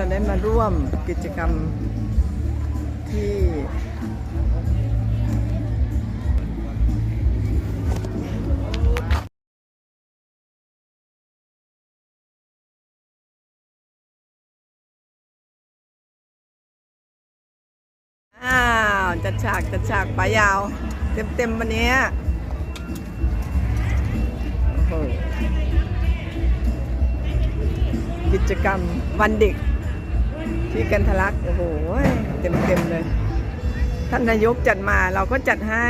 เราได้มาร่วมกิจกรรมที่อ้าว จัดฉากจัดฉากปลายาว เต็มเต็มวันนี้กิจกรรมวันเด็ก ที่กันทะลัก โอ้โห เต็มเต็มเลย ท่านนายกจัดมาเราก็จัดให้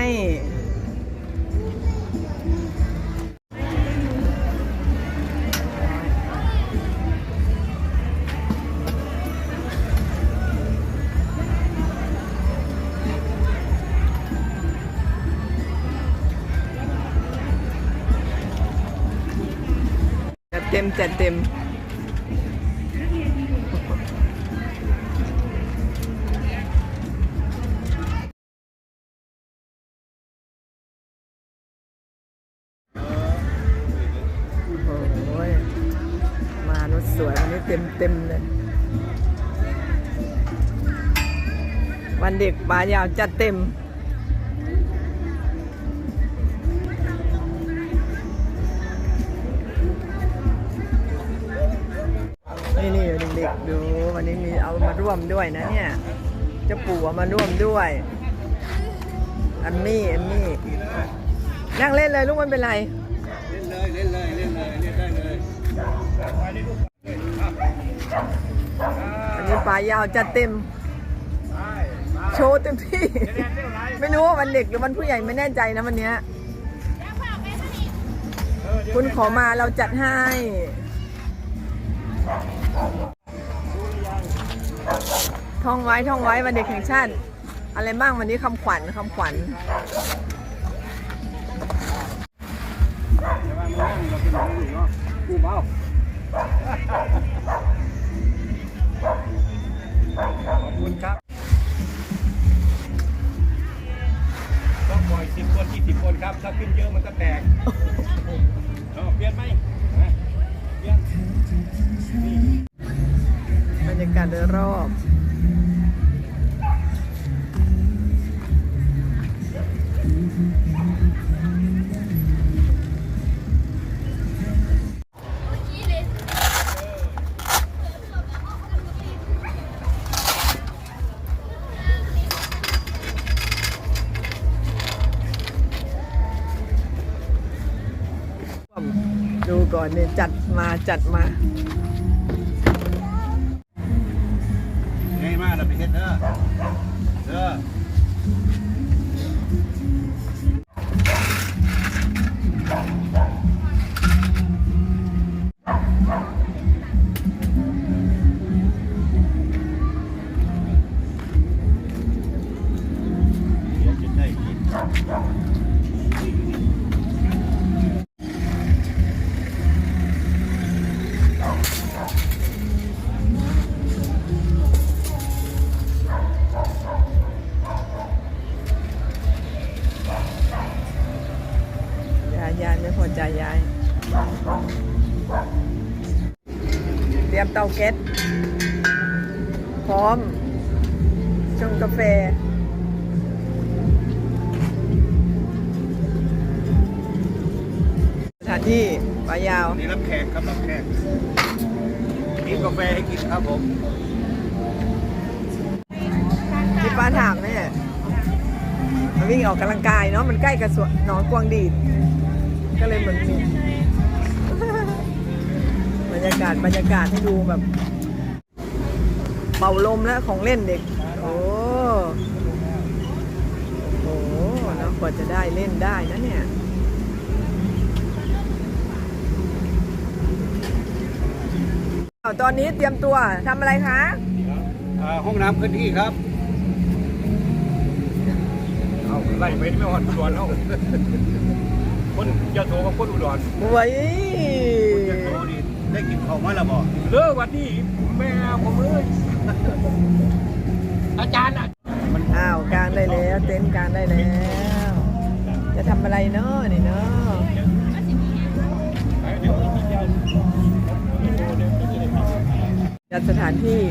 จัดเต็มจัดเต็มายาวจัดเต็ม นี่นี่เด็กๆดูวันนี้มีเอามาร่วมด้วยนะเนี่ยเจ้าปู่เอามาร่วมด้วยอันมี่อันมี่นั่งเล่นเลยลูกไม่เป็นไร เล่นเลยเล่นเลยเล่นเลยเล่นได้เลยอันนี้ปลายาวจัดเต็ม โชว์เต็มที่ ไม่รู้ว่าวันเด็กหรือวันผู้ใหญ่ไม่แน่ใจนะวันเนี้ยคุณขอมาเราจัดให้ ท่องไว้ท่องไว้วันเด็กแห่งชาติ อะไรบ้างวันนี้คำขวัญคำขวัญกูเมาขอบคุณครับ 20 คนครับ ถ้าขึ้นเยอะมันก็แตกเอาเปลี่ยนไหมเปลี่ยนบรรยากาศโดยรอบ จัดมา ยมเตาแก๊สพร้อม ชงกาแฟ สถานที่ปลายาววันนี้รับแขกครับรับแขกมีกาแฟให้กินครับผม ที่ป้าถามเนี่ยมันวิ่งออกกำลังกายเนาะมันใกล้กับสวนหนองกวางดีดก็เลยเหมือนมีบ รรยากาศบรรยากาศให้ดูแบบ เป่าลมและของเล่นเด็ก โอ้โหเนาะกว่าจะได้เล่นได้นะเนี่ยเอาตอนนี้เตรียมตัวทำอะไรคะอ่าห้องน้ำเคลื่อนที่ครับ เอาไล่ไปไม่หอดอุดรเอาคนยะโสกับคนอุดรบวยคนยะโสนี่ ได้กินข้าวมาแล้วบ่เลิกวันนี้แม่ผมเลยอาจารย์อะอ้าวกลางได้แล้วเต็นท์กลางได้แล้ว จะทำอะไรเนาะนี่เนาะเดี๋ยวอีกทีเดียวจัดสสถานที่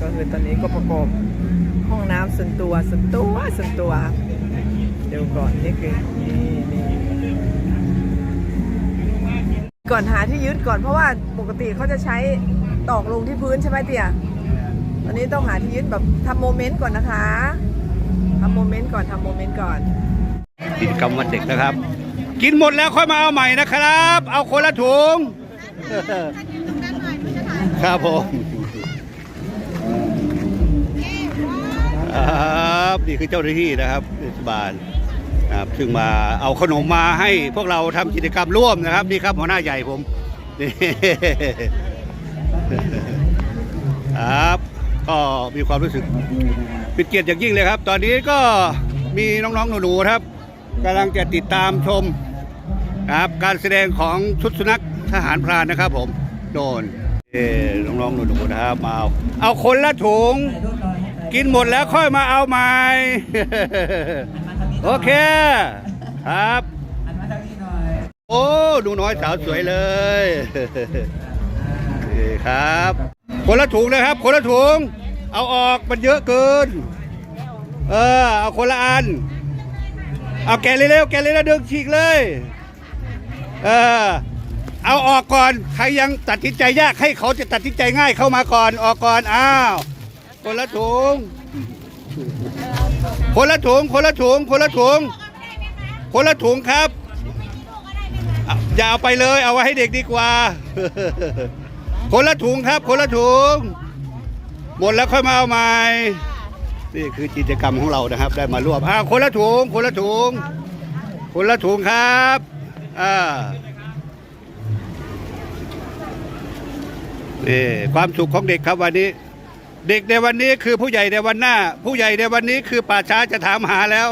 ก็คือตอนนี้ก็ประกอบห้องน้ำส่วนตัวส่วนตัวส่วนตัวครับเดี๋ยวก่อนนี่คือนี่นี่ก่อนหาที่ยึดก่อนเพราะว่าปกติเขาจะใช้ตอกลงที่พื้นใช่ไหมเตี่ยตอนนี้ต้องหาที่ยึดแบบทำโมเมนต์ก่อนนะคะทำโมเมนต์ก่อนทำโมเมนต์ก่อนกิจกรรมวันเด็กนะครับ กินหมดแล้วค่อยมาเอาใหม่นะครับ เอาคนละถุง ครับผมครับ นี่คือเจ้าหน้าที่นะครับเทศบาลครับซึ่งมาเอาขนมมาให้พวกเราทำกิจกรรมร่วมนะครับนี่ครับหัวหน้าใหญ่ผมนี่ครับก็มีความรู้สึกเป็นเกียรติอย่างยิ่งเลยครับ ตอนนี้ก็มีน้องๆหนูๆครับกำลังจะติดตามชมครับการแสดงของชุดสุนัขทหารพรานนะครับผมโดนเอน้องๆหนูๆนะครับมาเอาเอาคนละถุง กินหมดแล้วค่อยมาเอาใหม่ โอเค ครับ โอ้ดูน้อยสาวสวยเลยนี่ครับ คนละถุงนะครับ คนละถุง เอาออกมันเยอะเกิน เออ เอาคนละอัน เอาแกะเร็วๆแกะเร็วๆดึงฉีกเลย เออเอาออกก่อน ใครยังตัดสินใจยากให้เขาจะตัดสินใจง่ายเข้ามาก่อนออกก่อน อ้าว คนละถุง คนละถุง คนละถุง คนละถุง คนละถุงครับ อย่าเอาไปเลย เอาไว้ให้เด็กดีกว่า คนละถุงครับ คนละถุง หมดแล้วค่อยมาเอาใหม่ นี่คือกิจกรรมของเรานะครับ ได้มาร่วมอ่าคนละถุง คนละถุง คนละถุงครับอ่านี่ความสุขของเด็กครับวันนี้ เด็กในวันนี้คือผู้ใหญ่ในวันหน้า ผู้ใหญ่ในวันนี้คือป่าช้าจะถามหาแล้ว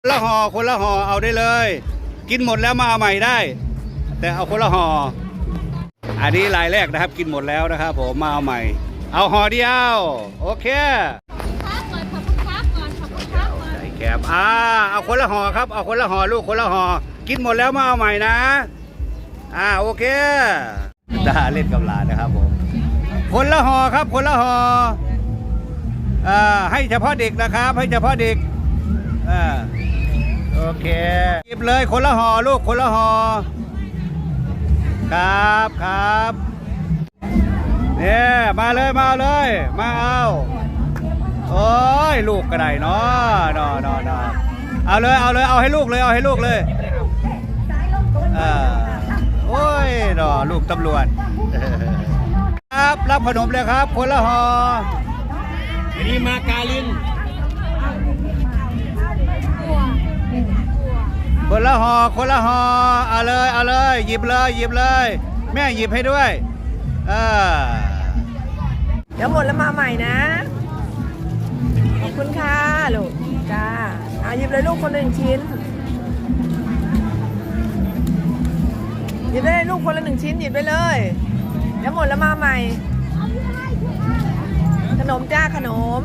คนละห่อคนละห่อเอาได้เลย กินหมดแล้วมาเอาใหม่ได้ แต่เอาคนละห่ออันนี้รายแรกนะครับ กินหมดแล้วนะครับผมมาเอาใหม่ เอาห่อเดียวโอเคครับก่อบคุณครับก่อนขอบคุณครับก่อนใส่แคบอ่าเอาคนละห่อครับเอาคนละห่อลูกคนละห่อกินหมดแล้วมาเอาใหม่นะ อ่าโอเคตาเล่นกับหลานนะครับผม คนละห่อครับคนละห่ออ่าให้เฉพาะเด็กนะครับ ให้เฉพาะเด็กอ่าโอเคหยิบเลยคนละห่อลูกคนละห่อครับครับเนี่ยมาเลยมาเลย มาเอาโอ้ยลูกก็ได้เนาะนอนอนอเอาเลยเอาเลยเอาให้ลูกเลยเอาให้ลูกเลยอ่าโอ้ยนอลูกตำรวจ ครับ รับขนมเลยครับคนละห่ออันนี้มาการินคนละห่อคนละห่อเอาเลยเอาเลยหยิบเลยหยิบเลย แม่หยิบให้ด้วยอ่าเดี๋ยวหมดแล้วมาใหม่นะ ขอบคุณค่ะลูกจ้าอาหยิบเลยลูกคนละหนึ่งชิ้น หยิบได้เลยลูกคนละหนึ่งชิ้นหยิบไปเลย เดี๋ยวหมดแล้วมาใหม่ ขนมจ้าขนม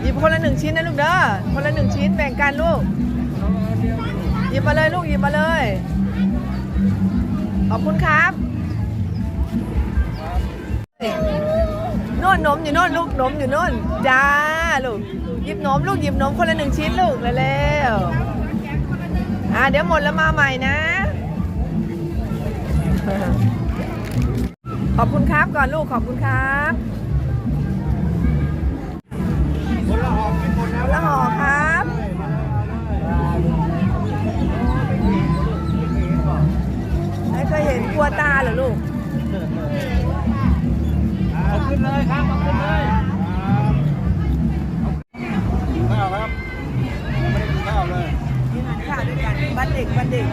หยิบคนละหนึ่งชิ้นนะลูกเด้อ คนละหนึ่งชิ้นแบ่งกันลูก หยิบมาเลยลูกหยิบมาเลย ขอบคุณครับน่นนมอยู่น่นลูกนมอยู่น่นจ้าลูกหยิบนมลูกหยิบนมคนละหนึ่งชิ้นลูกเร็วๆอ่าเดี๋ยวหมดแล้วมาใหม่นะ ขอบคุณครับก่อนลูกขอบคุณครับคนละห่อกินหมดแล้วคนละห่อครับไม่เคยเห็นกลัวตาเหรอลูกเอาขึ้นเลยครับเอาขึ้นเลยกินข้าวครับยังไม่ได้กินข้าวเลยนี่ทานข้าวด้วยกันบ้านเด็กบ้านเด็ก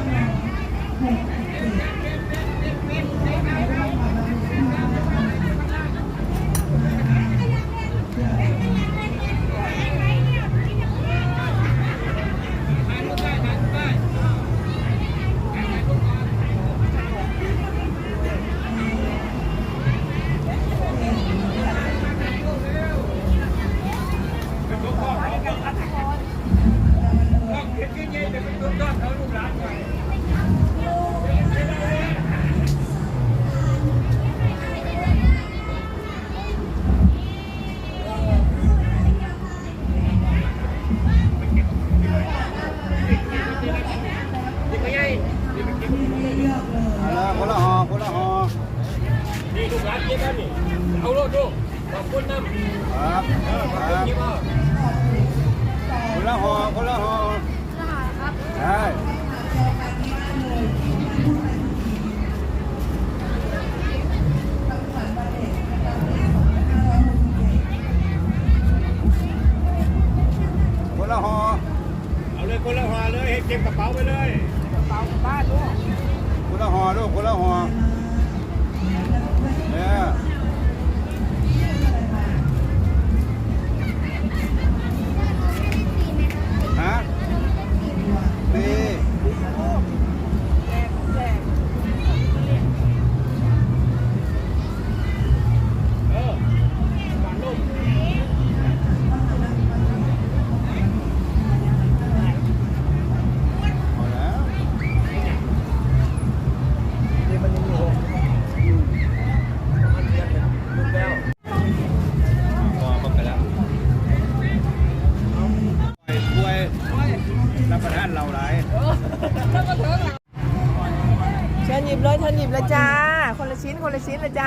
คนละห่อคนละห่อใช่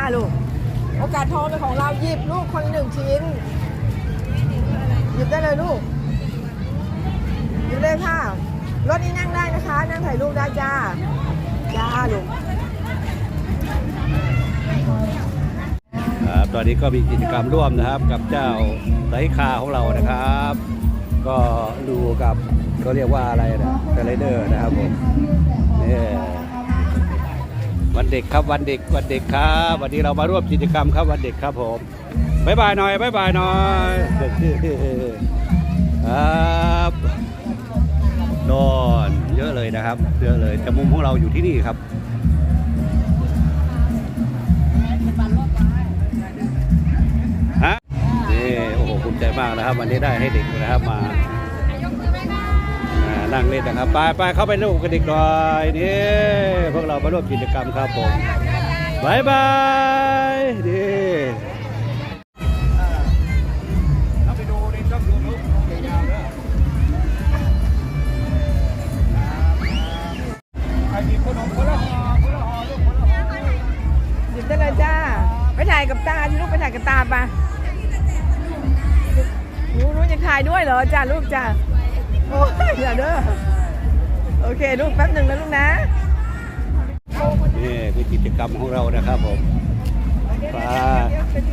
าลูก โอกาสทองเป็นของเราหยิบลูกคนหนึ่งชิ้น หยิบได้เลยลูก หยิบเลยค่ะ รถนี้นั่งได้นะคะ นั่งถ่ายรูปได้จ้า จ้าลูกครับตอนนี้ก็มีกิจกรรมร่วมนะครับ กับเจ้าไซคาของเรานะครับ ก็ดูกับเขาเรียกว่าอะไรนะสไลเดอร์นะครับผมเนี่ย วันเด็กครับวันเด็กวันเด็กครับวันนี้เรามาร่วมกิจกรรมครับวันเด็กครับผมบายบายหน่อยบายบายหน่อยครับนอนเยอะเลยนะครับ เยอะเลยแต่มุมของเราอยู่ที่นี่ครับฮะนี่โอ้โหภูมิใจมากนะครับ วันนี้ได้ให้เด็กนะครับมาอ่า นั่งเล่นนะครับ ไปไปเข้าไปร่วมกับเด็กหน่อยนี่พวกเรามาร่วมกิจกรรมครับผมบายบายนี่เราไปดูในช่องยูทูบยาวเลยใครมีขนมคนละห่อคนละหอลูกคนละหอหยิบได้เลยจ้าไปถ่ายกับตาที่ลูกไปถ่ายกับตาปะหนูหนูจะถ่ายด้วยเหรอจ้าลูกจ้า โอ้ยอย่าเด้อโอเคลูกแป๊บหนึ่งนะลูกนะนี่คือกิจกรรมของเรานะครับผมไป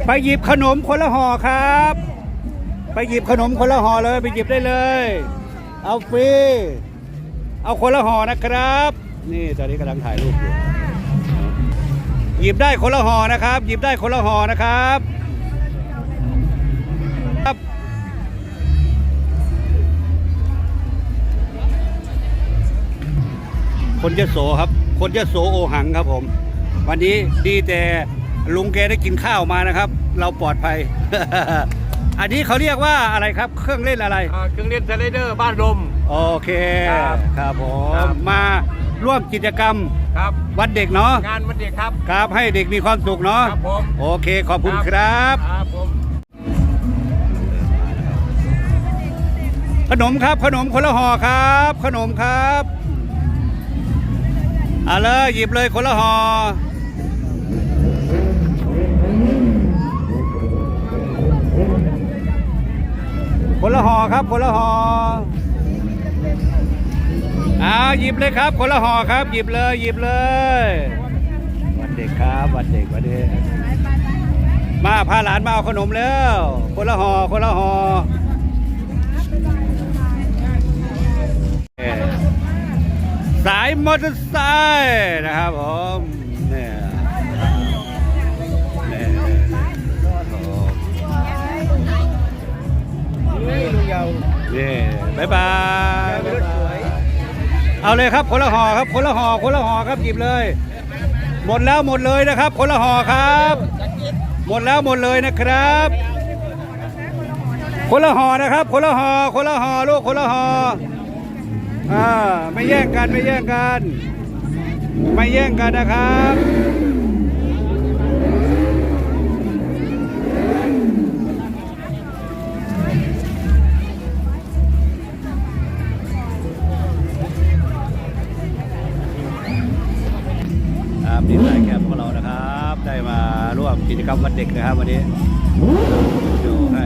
ไปหยิบขนมคนละห่อครับ ไปหยิบขนมคนละห่อเลย ไปหยิบได้เลย เอาฟรีเอาคนละห่อนะครับ นี่ตอนนี้กำลังถ่ายรูปอยู่หยิบได้คนละห่อนะครับ หยิบได้คนละห่อนะครับครับ คนยโสครับ คนยโสโอหังครับผม วันนี้ดีแต่ลุงแกได้กินข้าวมานะครับ เราปลอดภัย อันนี้เขาเรียกว่าอะไรครับ เครื่องเล่นอะไร อ่าเครื่องเล่นสไลเดอร์บ้านลม โอเคครับครับผครัมบ มาร่วมกิจกรรมครับ วันเด็กเนาะงานวันเด็กครับ ครับให้เด็กมีความสุขเนาะครับผม โอเคขอบคุณครับ ครับผม ขนมครับขนมคนละห่อครับ ขนมครับ เอาเลยหยิบเลยคนละห่อคนละห่อครับคนละห่อเอาหยิบเลยครับ คนละห่อครับ หยิบเลยหยิบเลย วันเด็กครับวันเด็กวันเด็กมาพาหลานมาเอาขนมแล้ว คนละห่อคนละห่อ สายมอเตอร์ไซค์นะครับผมเนี่ยเนี่ยโอ้นี่ลุงยาวนี่บายบายเอาเลยครับคนละห่อครับคนละห่อคนละห่อครับหยิบเลย หมดแล้วหมดเลยนะครับคนละห่อครับ หมดแล้วหมดเลยนะครับ คนละห่อนะครับคนละห่อคนละห่อลูกคนละห่อ อ่าไม่แย่งกันไม่แย่งกัน ไม่แย่งกันนะครับครับนี่สายแคมป์ของเรานะครับ ได้มาร่วมกิจเด็กนะครับวันนี้ดูให้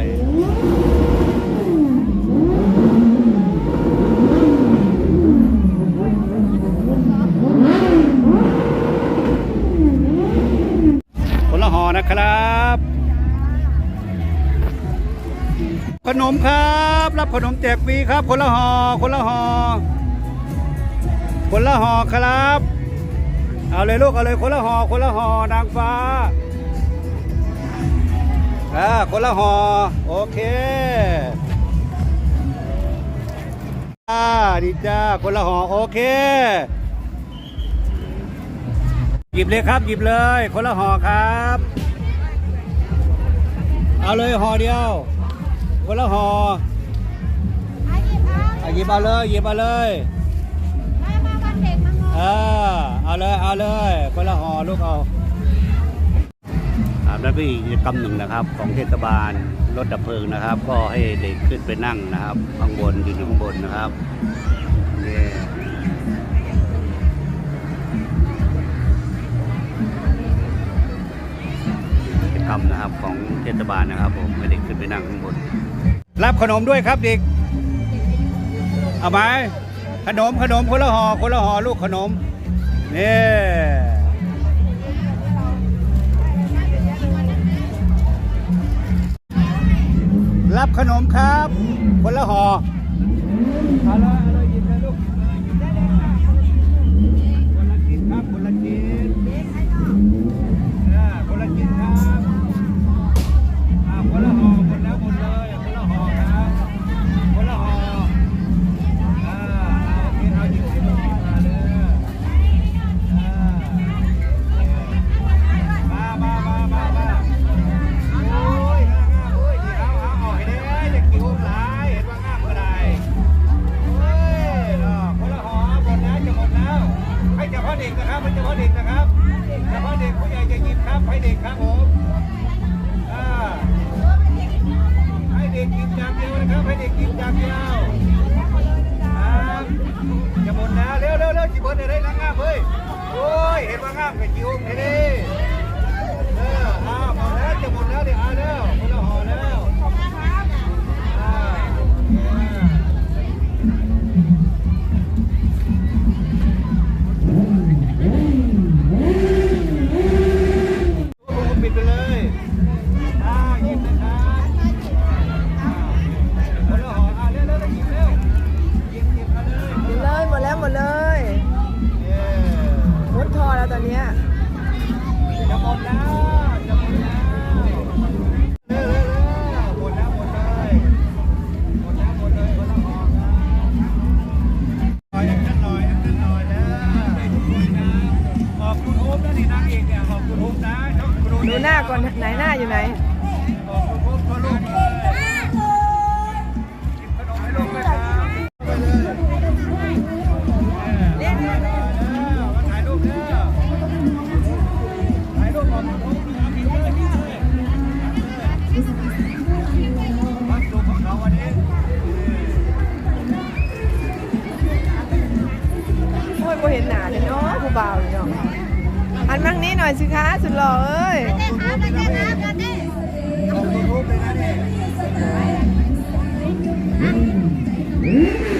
ค นละห่อนะครับ ขนมครับ รับขนมแจกฟรีครับ คนละห่อคนละห่อคนละห่อครับ เอาเลยลูกเอาเลยคนละห่อคนละห่อนางฟ้าอ่าคนละห่อโอเคอ่าดีจ้าคนละห่อโอเคหยิบเลยครับ หยิบเลย คนละห่อครับ เอาเลยห่อเดียวคนละห่ออาหยิบเอาอะหยิบเอาเลยหยิบเอาเลยมามาวันเด็กมางอเออเอาเลยเอาเลยคนละห่อลูกเอาครับแล้วก็อีกกิจกรรมหนึ่งนะครับ ของเทศบาลรถดับเพลิงนะครับ ก็ให้เด็กขึ้นไปนั่งนะครับข้างบนอยู่ข้างบนนะครับ รรมนะครับของเทศบาลนะครับผมให้เด็กขึ้นไปนั่งข้างบน รับขนมด้วยครับเด็ก เอาไหมขนมขนมคนละห่อคนละห่อลูกขนมนี่รับขนมครับ คนละห่อเอาลย สิเร็วเร็วจีบเบิร์ดได้งามเฮ้ยโอ้ยเห็นว่างามกับจิ้วเฮ้ดิเอออ้าวหมดแล้วจะหมดแล้วเดี๋ยวเอาแล้วคนละห่อ อบคุณโอ๊บนะนี่นางเอกเนี่ยขอบคุณโอ๊บนะขอบคุณโอ๊บดูหน้าก่อนไหนหน้าอยู่ไหน ขอบคุณโอ๊บตัวลูกเลยกินขนมให้ลูกเลยครับไปเลยเรียกมาแล้วมาถ่ายรูปเด้อถ่ายรูปก่อนถ่ายรูปเอาผิวเลยผิวเลยวัดดูของเราวันนี้โอ้ยพอเห็นหนาเลยเนาะผู้บ่าว นั่งนี้หน่อยสิคะสุดหล่อเอ้ยเ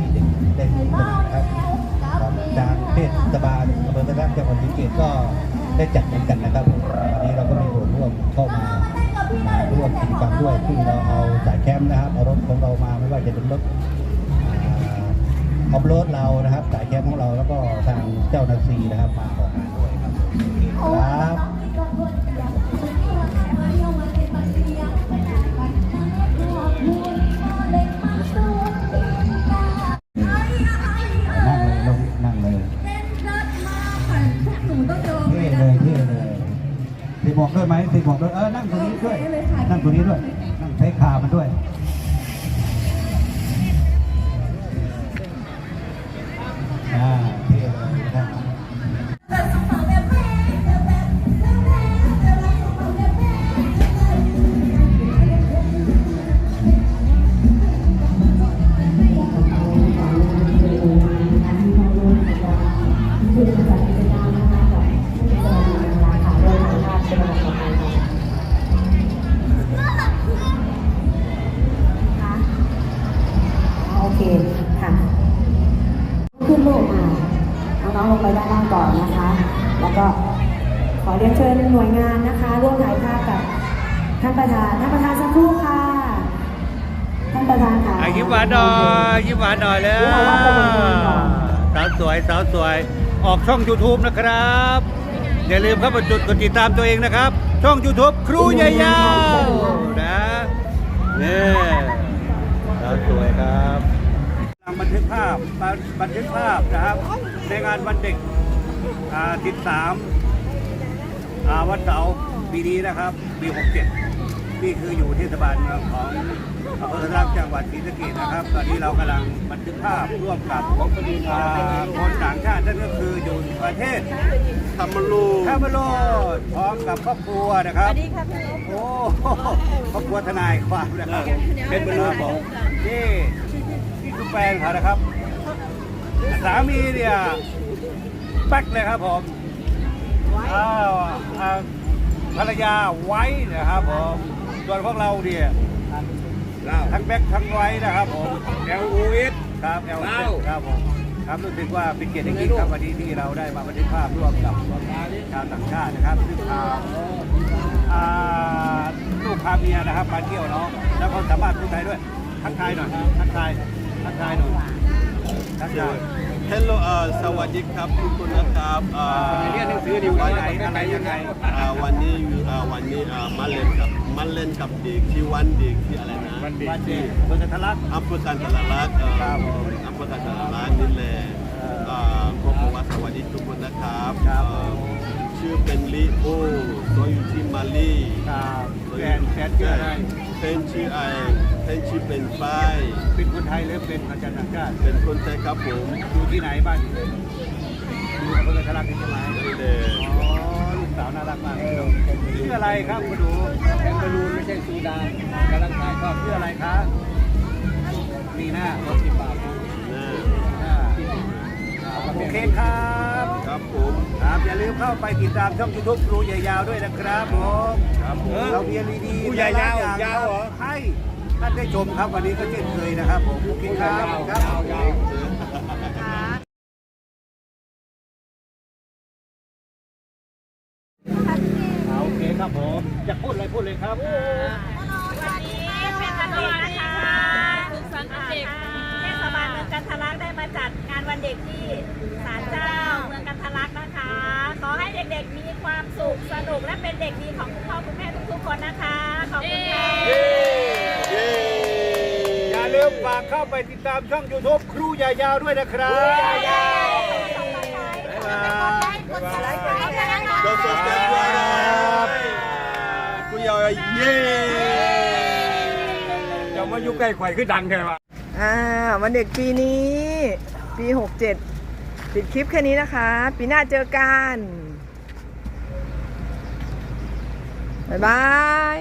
ให้เด็กได้ร่วมกันนะครับทางเทศบาลอำเภอตะลักจังหวัดศรีสะเกษก็ได้จัดเหมือนกันนะครับผมวันนี้เราก็มีส่วนร่วมเข้ามามาร่วมกิจกรรมด้วยที่เราเอาสายแคมป์นะครับเอารถของเรามาไม่ว่าจะเป็นรถออฟโรดเรานะครับสายแคมป์ของเราแล้วก็ทางเจ้าหน้าซีนะครับมาออกงานด้วยครับครับ บอกด้วยไหมตีบอกด้วยเออนั่งตรงนี้ด้วยนั่งตรงนี้ด้วย ออกช่อง YouTube นะครับ อย่าลืมเข้ามาจุดกดติดตามตัวเองนะครับ ช่อง YouTube ครูใหญ่ยาวนะเนี่สาวสวยครับบันทึกภาพบันทึกภาพนะครับ ในงานวันเด็กอ่า13อ่าวันเสาร์ปีนี้นะครับปี 67 นี่คืออยู่เทศบาลของ อำเภอรักจังหวัดศรีสะเกษนะครับ ตอนนี้เรากำลังบันทึกภาพร่วมกับอ่าคนต่างชาตินั่นก็คืออยู่ประเทศทัมมารูทัมมารูพร้อมกับครอบครัวนะครับ ดีค่ะพี่โอ้ครอบครัวทนายความนะครับ เป็นบรรลุของนี่นี่คือแฟนเขานะครับ สามีเนี่ยแป๊กเลยครับผมอ้าวอ่าภรรยาไว้นะครับผมส่วนพวกเราเนี่ย ทั้งแบ็คทั้งไว้นะครับผม L O S ครับ L O S ครับผมครับรู้สึกว่าเป็นเกียรติอย่างยิ่งครับวันนี้ที่เราได้มาบันทึกภาพร่วมกับชาวต่างชาตินะครับซึ่งพาอ่าลูกพาเมียนะครับมาเที่ยวเนาะแล้วก็สามารถพูดไทยด้วยทักทายหน่อยทักทายทักทายหน่อยทักทาย Hello เอ่อสวัสดีครับทุกคนนะครับเอ่อเรียนหนังสือดีวันไหนอะไรยังไงเอ่อวันนี้อยู่เอ่อวันนี้เอ่อมาเล่นกับมาเล่นกับเด็กที่วันเด็กที่อะไรนะ วันเด็กโดยทะลักอำเภอกันตลาลักษณ์เอ่อครับผมอำเภอกันตลาลักษณ์นี่แหละเอ่อเอ่อขอบอกว่าสวัสดีทุกคนนะครับครับเอ่อชื่อเป็นลิโอตัวอยู่ที่มาลีครับแฟนแฟนชื่ออะไรเป็นชื่อไอเป็นชื่อเป็นฝ้ายเป็นคนไทยหรือเป็นคนต่างชาติเป็นคนไทยครับผมอยู่ที่ไหนบ้านอยู่อำเภอทะลักนี่ใช่ไหม สาวน่ารักมากชื่ออะไรครับคุณดูแองบอลูนไม่ใช่ซูดานกำลังถ่ายทอดชื่ออะไรคะนีน่าโอสิบบาทนะโอเคครับครับผมครับอย่าลืมเข้าไปติดตามช่องยูทูบครูใหญ่ยาวด้วยนะครับผมครับผมเราเรียนดีๆครูใหญ่ยาวหลๆองยาวเหรอให้ท่านได้ชมครับวันนี้ก็เช่นเคยนะครับผมโอเคครับครับ ครับวันนี้เป็นวันเด็กนะคะสุขสันต์วันเด็กเทศบาลเมืองกันทะลักได้มาจัดงานวันเด็กที่ศาลเจ้าเมืองกันทะลักนะคะ ขอให้เด็กๆมีความสุขสนุกและเป็นเด็กดีของคุณพ่อคุณแม่ทุกๆคนนะคะขอบคุณค่ะอย่าลืมฝากเข้าไปติดตามช่อง YouTube ครูใหญ่ยาวด้วยนะครับบ๊ายบาย Don't forget to subscribe คุย เอาเย้อย่ามาอยู่ใกล้ไข่คือดังแค่ว่าอ่าวันเด็กปีนี้ ปีหกเจ็ดปิดคลิปแค่นี้นะคะ ปีหน้าเจอกัน บ๊ายบาย